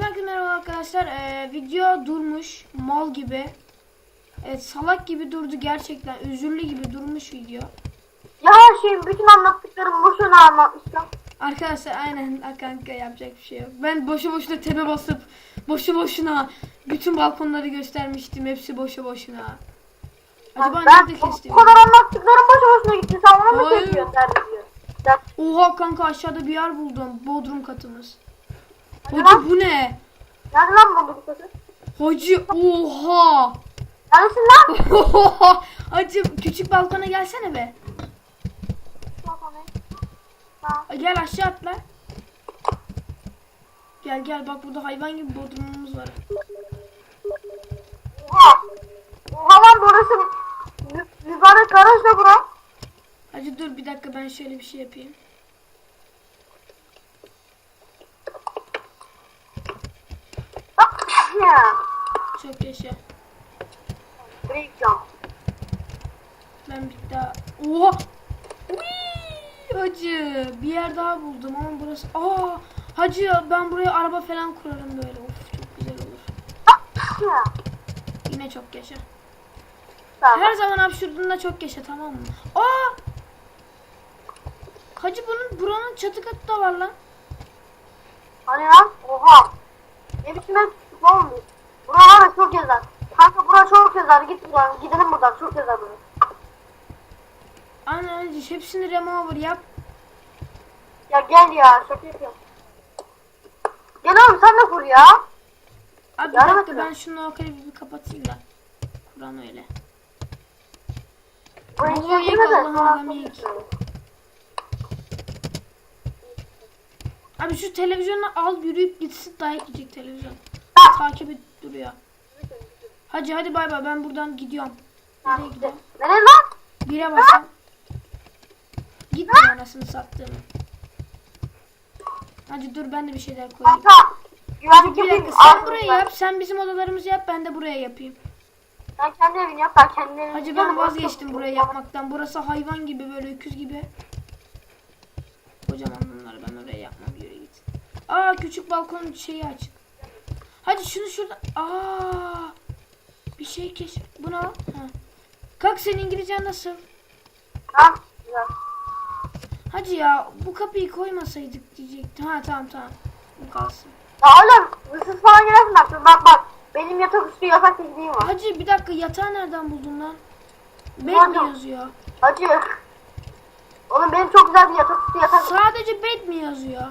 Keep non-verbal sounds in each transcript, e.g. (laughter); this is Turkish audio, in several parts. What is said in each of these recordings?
Herkese merhaba arkadaşlar. Ee, video durmuş. Mal gibi. Evet salak gibi durdu gerçekten. Üzüllü gibi durmuş video. Ya şey bütün anlattıklarım boşuna anlatmıştım. Arkadaşlar aynen kanka yapacak bir şey yok. Ben boşu boşuna tepe basıp boşu boşuna bütün balkonları göstermiştim. Hepsi boşu boşuna. Acaba ben nerede kestim? kadar anlattıklarım boşu boşuna gitti. Sen ona mı. Ya, Oha kanka aşağıda bir yer buldum. Bodrum katımız. Hacı bu ne? Nerede lan bu kızı? Hacı oha. Neredesin lan? Oha. Hacı küçük balkona gelsene be. Ha. Gel aşağı atla. Gel gel bak burada hayvan gibi bodrumumuz var. Oha. Oha lan burası garaj da bura. Hacı dur bir dakika ben şöyle bir şey yapayım. Bak ya. Çok yaşa. Ben bir daha... Oha! Uy! Hacı bir yer daha buldum ama burası... Aa! Hacı ben buraya araba falan kurarım böyle. Of çok güzel olur. Yine çok yaşa. Tamam. Her zaman hapşurduğunda çok yaşa tamam mı? Aa! Hacı bunun buranın çatı katı da var lan. Hani lan? Oha. Ne biçim tutma olmuş. Bura var ya çok gezer. Kanka bura çok gezer. Git buradan. Gidelim buradan. Çok gezer burası. Aynen hacı hepsini remove yap. Ya gel ya. Şaka yapıyorum. Gel oğlum sen de kur ya. Abi bir Yardım dakika etme. ben şunu o kadar bir kapatayım da. Kur'an öyle. Burayı Allah'ım de Allah'ım Allah'ım konuşuruz. Abi şu televizyonu al yürüyüp gitsin dayak yiyecek televizyon. Takip et duruyor. Hacı hadi bay bay ben buradan gidiyorum. Nereye gidiyorum? Nereye lan? Bire basam. Gitme anasını sattığımı. Hadi dur ben de bir şeyler koyayım. Kanka. Güvenlik Bir yapayım. dakika sen ben. yap. Sen bizim odalarımızı yap ben de buraya yapayım. Sen kendi evini yap. Ben kendi evimi Hacı ben vazgeçtim burayı yapmaktan. Burası hayvan gibi böyle öküz gibi. Kocaman bunları ben oraya yapmam yürü git. Aa küçük balkonun şeyi açık. Hadi şunu şurada. Aa bir şey keş. Bu ne lan? Ha. Kalk senin İngilizcen nasıl? Ha? Güzel. Hadi ya bu kapıyı koymasaydık diyecektim. Ha tamam tamam. Bu kalsın. Ya oğlum hırsız falan girersin bak. Bak bak. Benim yatak üstü yatak tekniğim var. Hacı bir dakika yatağı nereden buldun lan? Bed mi yazıyor? Hacı. Oğlum benim çok güzel bir yatak üstü yatak. Sadece bed mi yazıyor?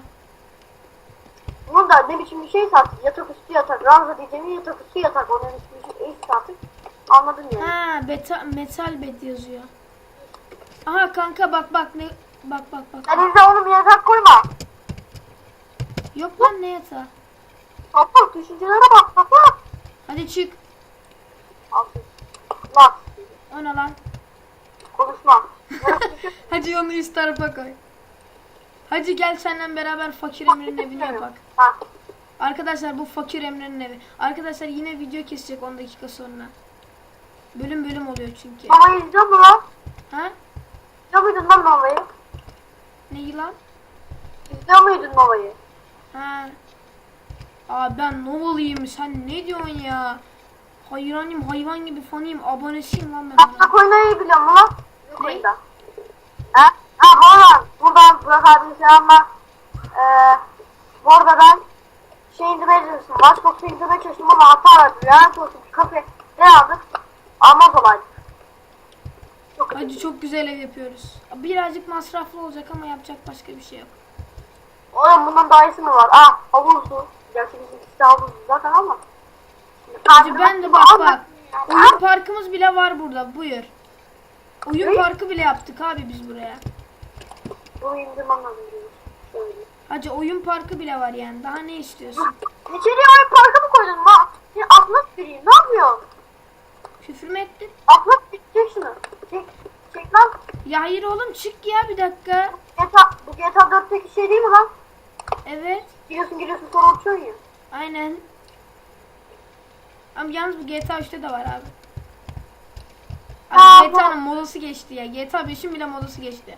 Bunun da ne biçim bir şey artık. Yatak üstü yatak. Ranza diyeceğim yatak üstü yatak. Onun üstü üstü artık. Anladın yani. Ha beta, metal bed yazıyor. Aha kanka bak bak ne bak bak bak. Sen izle oğlum yatak koyma. Yok lan ne yatağı? Bak düşüncelere bak bak bak. Hadi çık. Al. Bak. O ne lan? Konuşma. (laughs) Hadi onu üst tarafa koy. Hadi gel seninle beraber Fakir Emre'nin evini yapak. Arkadaşlar bu Fakir Emre'nin evi. Arkadaşlar yine video kesecek 10 dakika sonra. Bölüm bölüm oluyor çünkü. Babayı izliyor mu lan? Ha? İzliyor muydun lan babayı? Ne lan? İzliyor muydun babayı? Ha. Aa ben Novalıyım sen ne diyorsun ya? Hayranıyım hayvan gibi fanıyım abonesiyim lan ben ona. Aslında oynayı biliyor musun lan? Yok Ne? Ha? Ha Burak abi selamlar. Ee, bu arada ben şey indirmeye çalıştım. Watchbox'u indirmeye çalıştım ama hata verdi. Lanet olsun. Kafe ne aldık? Almaz olaydı. Çok. Hadi çok güzel ev yapıyoruz. Birazcık masraflı olacak ama yapacak başka bir şey yok. Oğlum bundan daha iyisi mi var? Aa havuzlu. Gerçi bizim ikisi havuzlu zaten ama. Hacı ben de bak ama- bak. Oyun parkımız bile var burada. Buyur. Oyun parkı bile yaptık abi biz buraya. Bunu indirmem lazım. diyor. Şöyle. Hacı oyun parkı bile var yani. Daha ne istiyorsun? İçeriye oyun parkı mı koydun lan? Sen aklına tüküreyim. Ne yapıyorsun? Küfür mü ettin? Aklına tükür şunu. Çek, çek lan. Ya hayır oğlum çık ya bir dakika. GTA, bu GTA 4'teki şey değil mi lan? Evet. Giriyorsun giriyorsun sonra uçuyorsun ya. Aynen. Ama yalnız bu GTA 3'te de var abi. Abi GTA'nın modası geçti ya. GTA 5'in bile modası geçti.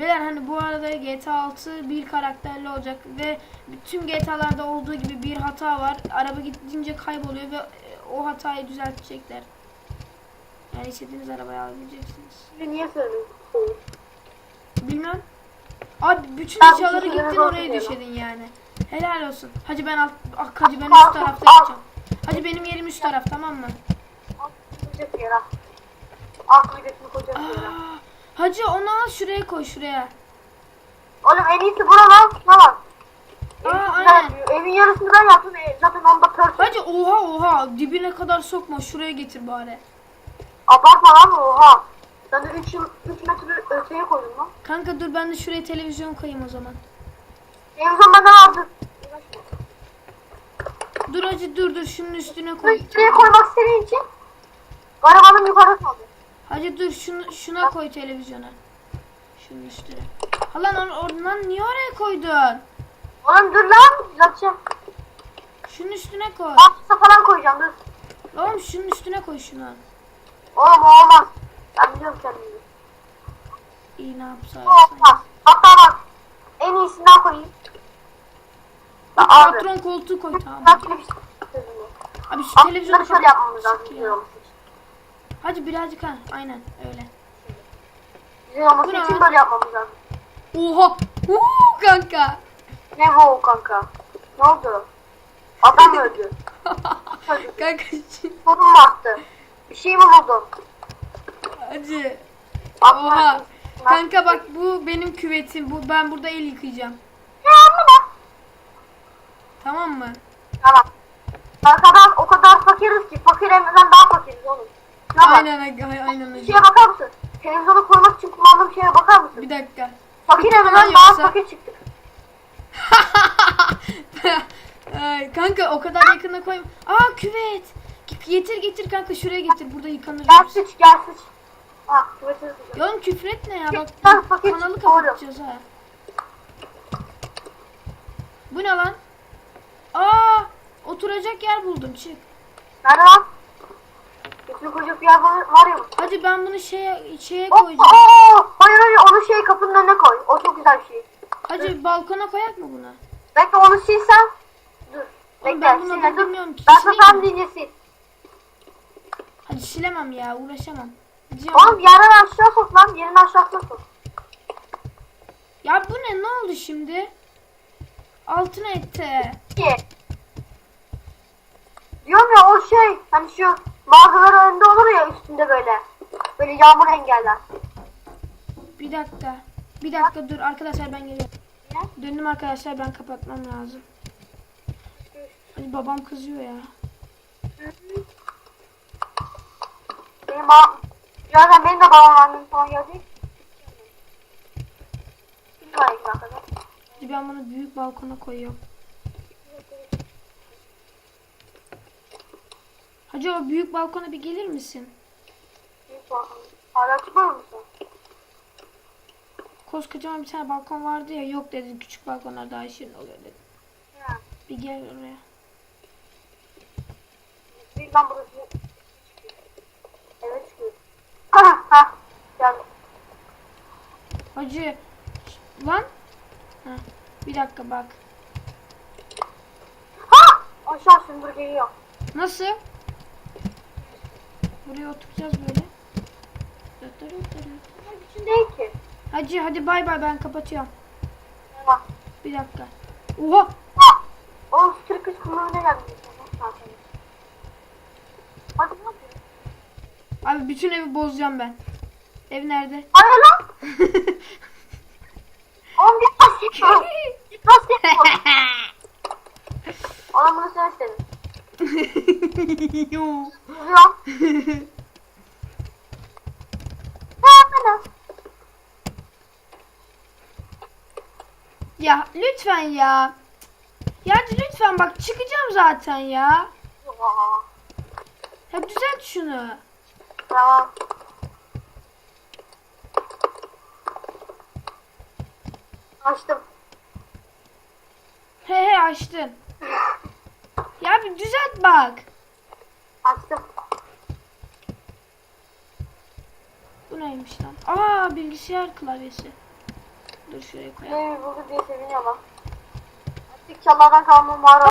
Beyler hani bu arada GTA 6 bir karakterli olacak ve tüm GTA'larda olduğu gibi bir hata var. Araba gidince kayboluyor ve e, o hatayı düzeltecekler. Yani istediğiniz arabayı alabileceksiniz. Niye söylüyorsun? Bilmem. Abi bütün eşyaları şeylere gittin oraya düşedin yani. Helal olsun. Hacı ben alt, ah, hacı ben üst tarafta yapacağım. Hacı benim yerim üst taraf tamam mı? Yere. Alt bir yere. Hacı onu al şuraya koy şuraya. Oğlum en iyisi buralar. Aa, Evin aynen. yarısını ben yaptım. Zaten onda pört. Hacı oha oha dibine kadar sokma şuraya getir bari. Abartma lan oha. Sen de 3 3 metre öteye koydun lan. Kanka dur ben de şuraya televizyon koyayım o zaman. Televizyon benden aldı. Dur hacı dur dur şunun üstüne koy. Şuraya koymak istediğin için arabanın yukarı kaldı. Hacı dur şunu şuna koy televizyona. Şunun üstüne. Halan or oradan niye oraya koydun? Oğlum dur lan düzelteceğim. Şunun üstüne koy. Aksa falan koyacağım dur. Oğlum şunun üstüne koy şunu. Oğlum olmaz. Ben biliyorum kendimi. İyi ne O yapsa. olmaz. Hatta bak en iyisinden koyayım. Ya abi. Patron koltuğu koy tamam. Abi şu televizyonu şöyle yapmamız lazım. Hacı birazcık ha aynen öyle. Olması Bu ne için lan? böyle yapmamız lazım. Oha. Uuu kanka. Ne bu kanka? Ne oldu? Adam öldü? Çocuk. (laughs) kanka şimdi- Sorun mu attı? Bir şey mi buldun? Atma. Oha. Kanka bak bu benim küvetim. Bu ben burada el yıkayacağım. Ne anlama? Tamam mı? Tamam. Arkadan o kadar fakiriz ki fakir evden daha fakiriz oğlum. Bak. Aynen aynen aynen şeye bakar mısın? Televizyonu koymak için kullandığım şeye bakar mısın? Bir dakika. Fakir evden daha yoksa- fakir çıktık. (laughs) Ay, kanka o kadar yakına koy. Aa küvet. Getir getir kanka şuraya getir. Burada yıkanır. Gel sıç gel sıç. Ha küveti sıçacağım. Ya oğlum küfür etme ya bak fakir kanalı çık, doğru. kapatacağız ha. Bu ne lan? Aa oturacak yer buldum çık. Nerede lan? Koyacak bir yer var, var ya. Hadi ben bunu şeye şeye Hop, koyacağım. oo, hayır hayır onu şey kapının önüne koy. O çok güzel bir şey. Hadi balkona koyak mı bunu? Bekle onu silsen. Dur. Oğlum Bekle ben bunu silme dur. bilmiyorum ki. Ben Sileyim sana mi? deyince sil. Silemem ya uğraşamam. Gidiyorum. Oğlum yerden aşağı sok lan. Yerin aşağısına sok. Ya bu ne ne oldu şimdi? Altına etti. Ki. Diyorum ya o şey hani şu mağazaların önünde olur ya üstünde böyle. Böyle yağmur engeller. Bir dakika. Bir dakika dur arkadaşlar ben geliyorum. Ne? Döndüm arkadaşlar ben kapatmam lazım. Hadi babam kızıyor ya. Benim babam... Zaten benim de babam annem falan gelecek. Ben bunu büyük balkona koyuyorum. Hacı o büyük balkona bir gelir misin? Büyük balkon. Hala çıkmıyor musun? Koskocaman bir tane balkon vardı ya yok dedim küçük balkonlar daha şirin oluyor dedim. Ha. Bir gel oraya. Bir ben burası. Evet çıkıyor. Ha ha. Geldim. Hacı lan. Ha, bir dakika bak. Ha! Aşağı sümbür geliyor. Nasıl? Buraya oturacağız böyle. Değil ki. Hacı hadi bay bay ben kapatıyorum. Tamam. Bir dakika. Oha. Ha! O Türk kız kullanımına geldi. Hadi ne yapıyorsun? Abi bütün evi bozacağım ben. Ev nerede? (laughs) Hayır lan! Oğlum git bas (laughs) git bas. Git bas git bas. Oğlum bunu sen istedin. (laughs) Yo. Yapmadın? ya lütfen ya. Ya lütfen bak çıkacağım zaten ya. Ya düzelt şunu. Tamam. Açtım. He he açtın. Ya bir düzelt bak. Açtım. Bu neymiş lan? Aa bilgisayar klavyesi. Dur şuraya koyalım. Evi buldu diye seviniyor lan. Artık çallardan kalma mağara